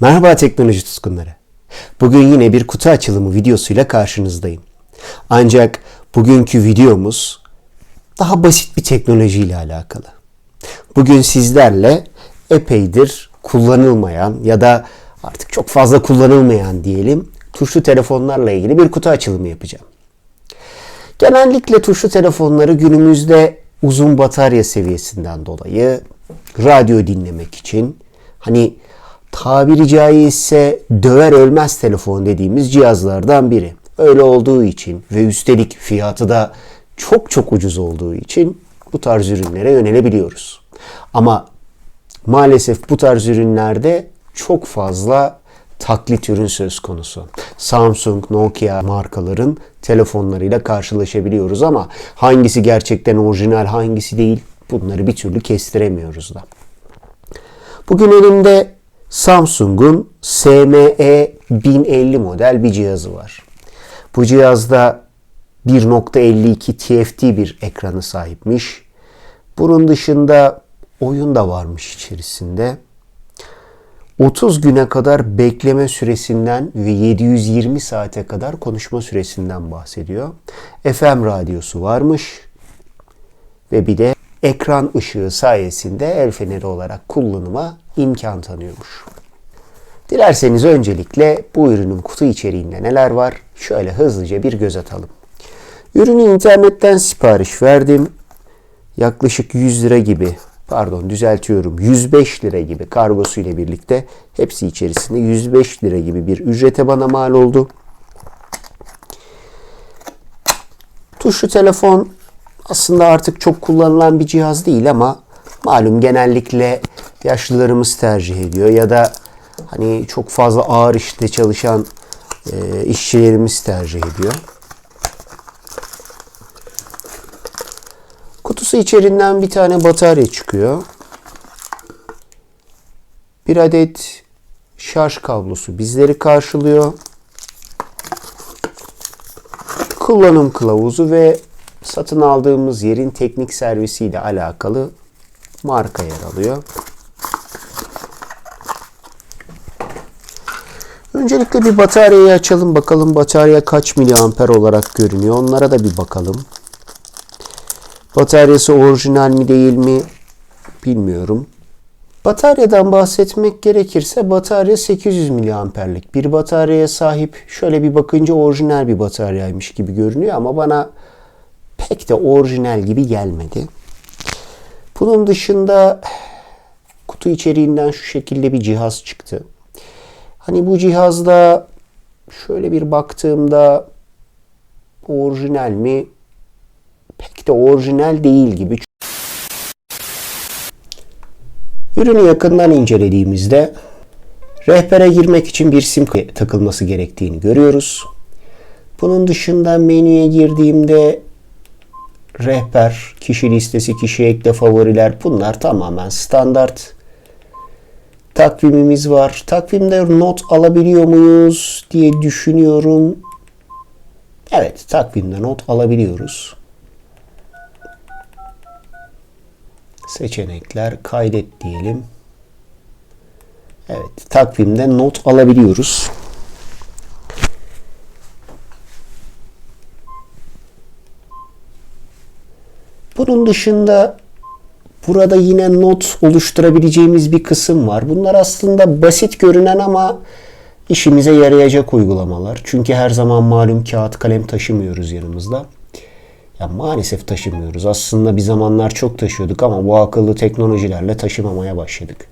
Merhaba teknoloji tutkunları. Bugün yine bir kutu açılımı videosuyla karşınızdayım. Ancak bugünkü videomuz daha basit bir teknolojiyle alakalı. Bugün sizlerle epeydir kullanılmayan ya da artık çok fazla kullanılmayan diyelim tuşlu telefonlarla ilgili bir kutu açılımı yapacağım. Genellikle tuşlu telefonları günümüzde uzun batarya seviyesinden dolayı radyo dinlemek için hani tabiri caizse döver ölmez telefon dediğimiz cihazlardan biri. Öyle olduğu için ve üstelik fiyatı da çok çok ucuz olduğu için bu tarz ürünlere yönelebiliyoruz. Ama maalesef bu tarz ürünlerde çok fazla taklit ürün söz konusu. Samsung, Nokia markaların telefonlarıyla karşılaşabiliyoruz ama hangisi gerçekten orijinal, hangisi değil bunları bir türlü kestiremiyoruz da. Bugün elimde Samsung'un SME 1050 model bir cihazı var. Bu cihazda 1.52 TFT bir ekranı sahipmiş. Bunun dışında oyun da varmış içerisinde. 30 güne kadar bekleme süresinden ve 720 saate kadar konuşma süresinden bahsediyor. FM radyosu varmış ve bir de ekran ışığı sayesinde el feneri olarak kullanıma imkan tanıyormuş. Dilerseniz öncelikle bu ürünün kutu içeriğinde neler var şöyle hızlıca bir göz atalım. Ürünü internetten sipariş verdim. Yaklaşık 100 lira gibi pardon düzeltiyorum 105 lira gibi kargosu ile birlikte hepsi içerisinde 105 lira gibi bir ücrete bana mal oldu. Tuşlu telefon aslında artık çok kullanılan bir cihaz değil ama malum genellikle yaşlılarımız tercih ediyor ya da hani çok fazla ağır işte çalışan e, işçilerimiz tercih ediyor. Kutusu içerinden bir tane batarya çıkıyor. Bir adet şarj kablosu bizleri karşılıyor. Kullanım kılavuzu ve satın aldığımız yerin teknik servisiyle alakalı marka yer alıyor. Öncelikle bir bataryayı açalım bakalım batarya kaç miliamper olarak görünüyor. Onlara da bir bakalım. Bataryası orijinal mi değil mi bilmiyorum. Bataryadan bahsetmek gerekirse batarya 800 miliamperlik bir bataryaya sahip. Şöyle bir bakınca orijinal bir bataryaymış gibi görünüyor ama bana pek de orijinal gibi gelmedi. Bunun dışında kutu içeriğinden şu şekilde bir cihaz çıktı. Hani bu cihazda şöyle bir baktığımda orijinal mi? Pek de orijinal değil gibi. Ürünü yakından incelediğimizde rehbere girmek için bir sim takılması gerektiğini görüyoruz. Bunun dışında menüye girdiğimde rehber, kişi listesi, kişi ekle favoriler bunlar tamamen standart. Takvimimiz var. Takvimde not alabiliyor muyuz diye düşünüyorum. Evet, takvimde not alabiliyoruz. Seçenekler kaydet diyelim. Evet, takvimde not alabiliyoruz. Bunun dışında burada yine not oluşturabileceğimiz bir kısım var. Bunlar aslında basit görünen ama işimize yarayacak uygulamalar. Çünkü her zaman malum kağıt kalem taşımıyoruz yanımızda. Ya maalesef taşımıyoruz. Aslında bir zamanlar çok taşıyorduk ama bu akıllı teknolojilerle taşımamaya başladık.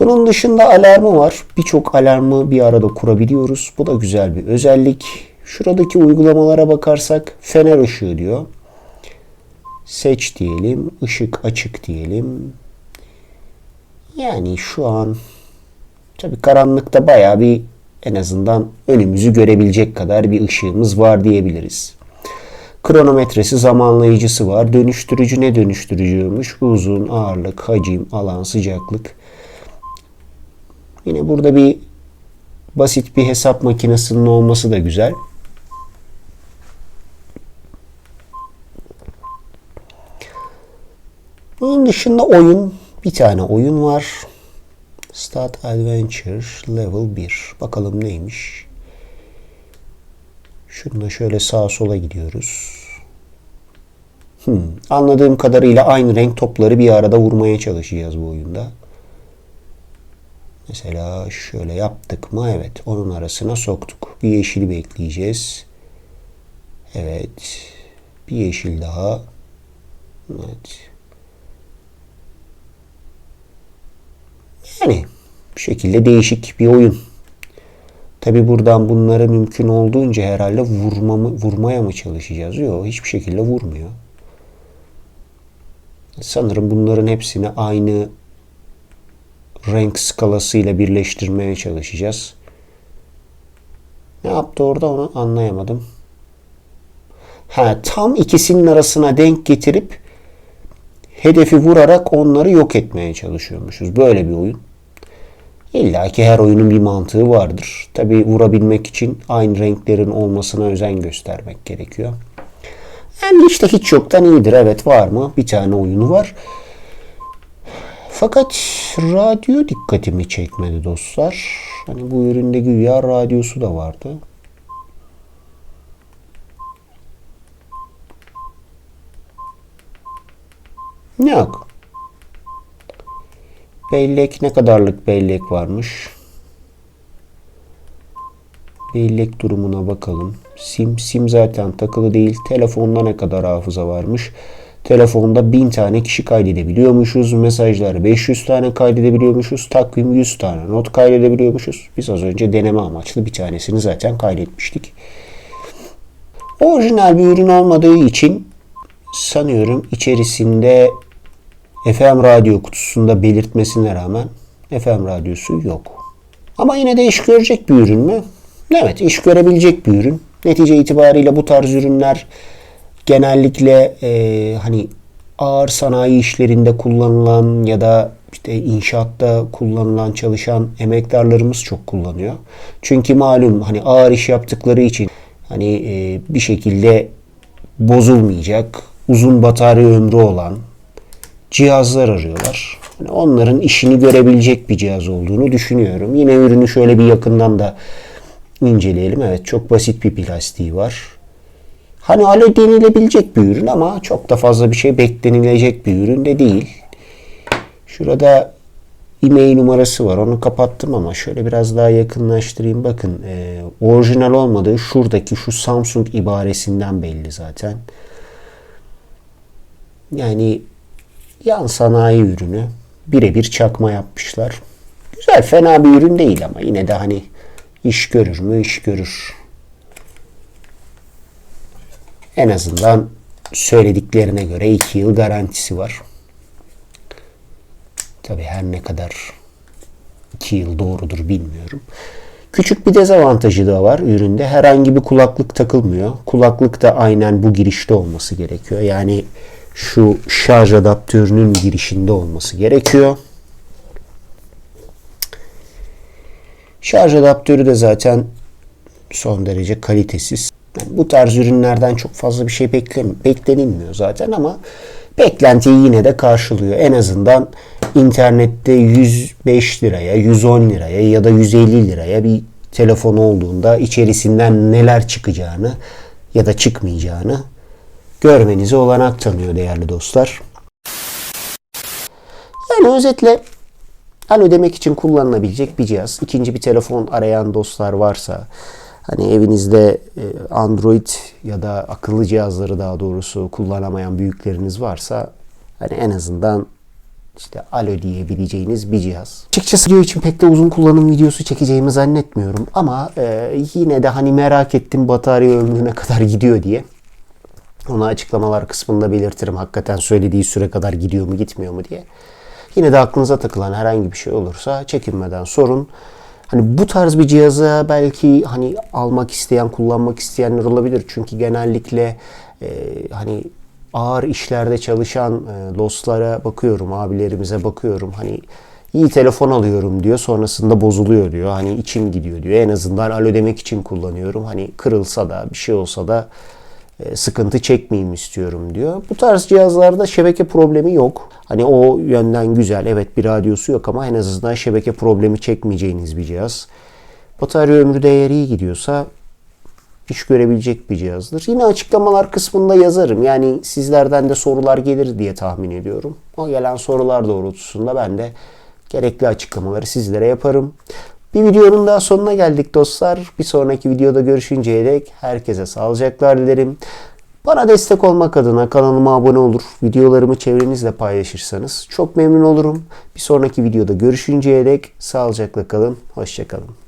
Bunun dışında alarmı var. Birçok alarmı bir arada kurabiliyoruz. Bu da güzel bir özellik. Şuradaki uygulamalara bakarsak fener ışığı diyor. Seç diyelim. ışık açık diyelim. Yani şu an tabi karanlıkta baya bir en azından önümüzü görebilecek kadar bir ışığımız var diyebiliriz. Kronometresi, zamanlayıcısı var. Dönüştürücü ne dönüştürücüymüş? Uzun, ağırlık, hacim, alan, sıcaklık. Yine burada bir basit bir hesap makinesinin olması da güzel. Bunun dışında oyun, bir tane oyun var. Start Adventure Level 1. Bakalım neymiş. Şununla şöyle sağa sola gidiyoruz. Hmm, anladığım kadarıyla aynı renk topları bir arada vurmaya çalışacağız bu oyunda. Mesela şöyle yaptık mı? Evet. Onun arasına soktuk. Bir yeşili bekleyeceğiz. Evet. Bir yeşil daha. Evet. Yani bu şekilde değişik bir oyun. Tabi buradan bunları mümkün olduğunca herhalde vurmamı, vurmaya mı çalışacağız? Yok hiçbir şekilde vurmuyor. Sanırım bunların hepsini aynı renk skalasıyla birleştirmeye çalışacağız. Ne yaptı orada onu anlayamadım. Ha, tam ikisinin arasına denk getirip hedefi vurarak onları yok etmeye çalışıyormuşuz. Böyle bir oyun. İlla ki her oyunun bir mantığı vardır. Tabi vurabilmek için aynı renklerin olmasına özen göstermek gerekiyor. Yani işte hiç yoktan iyidir. Evet var mı? Bir tane oyunu var. Fakat radyo dikkatimi çekmedi dostlar. Hani bu üründe güya radyosu da vardı. Yok. Bellek ne kadarlık bellek varmış? Bellek durumuna bakalım. Sim sim zaten takılı değil. Telefonda ne kadar hafıza varmış? Telefonda 1000 tane kişi kaydedebiliyormuşuz. Mesajlar 500 tane kaydedebiliyormuşuz. Takvim 100 tane not kaydedebiliyormuşuz. Biz az önce deneme amaçlı bir tanesini zaten kaydetmiştik. Orijinal bir ürün olmadığı için sanıyorum içerisinde FM radyo kutusunda belirtmesine rağmen FM radyosu yok. Ama yine de iş görecek bir ürün mü? Evet iş görebilecek bir ürün. Netice itibariyle bu tarz ürünler genellikle e, hani ağır sanayi işlerinde kullanılan ya da işte inşaatta kullanılan çalışan emektarlarımız çok kullanıyor. Çünkü malum hani ağır iş yaptıkları için hani e, bir şekilde bozulmayacak, uzun batarya ömrü olan cihazlar arıyorlar. Yani onların işini görebilecek bir cihaz olduğunu düşünüyorum. Yine ürünü şöyle bir yakından da inceleyelim. Evet çok basit bir plastiği var. Hani alo denilebilecek bir ürün ama çok da fazla bir şey beklenilecek bir ürün de değil. Şurada e-mail numarası var. Onu kapattım ama şöyle biraz daha yakınlaştırayım. Bakın e, orijinal olmadığı şuradaki şu Samsung ibaresinden belli zaten. Yani yan sanayi ürünü birebir çakma yapmışlar. Güzel fena bir ürün değil ama yine de hani iş görür mü iş görür. En azından söylediklerine göre 2 yıl garantisi var. Tabi her ne kadar 2 yıl doğrudur bilmiyorum. Küçük bir dezavantajı da var üründe. Herhangi bir kulaklık takılmıyor. Kulaklık da aynen bu girişte olması gerekiyor. Yani şu şarj adaptörünün girişinde olması gerekiyor. Şarj adaptörü de zaten son derece kalitesiz. Yani bu tarz ürünlerden çok fazla bir şey beklenilmiyor zaten ama beklentiyi yine de karşılıyor. En azından internette 105 liraya, 110 liraya ya da 150 liraya bir telefon olduğunda içerisinden neler çıkacağını ya da çıkmayacağını görmenize olanak tanıyor değerli dostlar. Yani özetle alo demek için kullanılabilecek bir cihaz. İkinci bir telefon arayan dostlar varsa hani evinizde e, Android ya da akıllı cihazları daha doğrusu kullanamayan büyükleriniz varsa hani en azından işte alo diyebileceğiniz bir cihaz. Açıkçası video için pek de uzun kullanım videosu çekeceğimi zannetmiyorum ama e, yine de hani merak ettim batarya ömrüne kadar gidiyor diye. Onu açıklamalar kısmında belirtirim. Hakikaten söylediği süre kadar gidiyor mu gitmiyor mu diye. Yine de aklınıza takılan herhangi bir şey olursa çekinmeden sorun. Hani bu tarz bir cihaza belki hani almak isteyen, kullanmak isteyenler olabilir. Çünkü genellikle e, hani ağır işlerde çalışan e, dostlara bakıyorum, abilerimize bakıyorum. Hani iyi telefon alıyorum diyor. Sonrasında bozuluyor diyor. Hani içim gidiyor diyor. En azından alo demek için kullanıyorum. Hani kırılsa da bir şey olsa da sıkıntı çekmeyeyim istiyorum diyor. Bu tarz cihazlarda şebeke problemi yok. Hani o yönden güzel. Evet bir radyosu yok ama en azından şebeke problemi çekmeyeceğiniz bir cihaz. Batarya ömrü de eğer iyi gidiyorsa iş görebilecek bir cihazdır. Yine açıklamalar kısmında yazarım. Yani sizlerden de sorular gelir diye tahmin ediyorum. O gelen sorular doğrultusunda ben de gerekli açıklamaları sizlere yaparım. Bir videonun daha sonuna geldik dostlar. Bir sonraki videoda görüşünceye dek herkese sağlıcaklar dilerim. Bana destek olmak adına kanalıma abone olur, videolarımı çevrenizle paylaşırsanız çok memnun olurum. Bir sonraki videoda görüşünceye dek sağlıcakla kalın, hoşçakalın.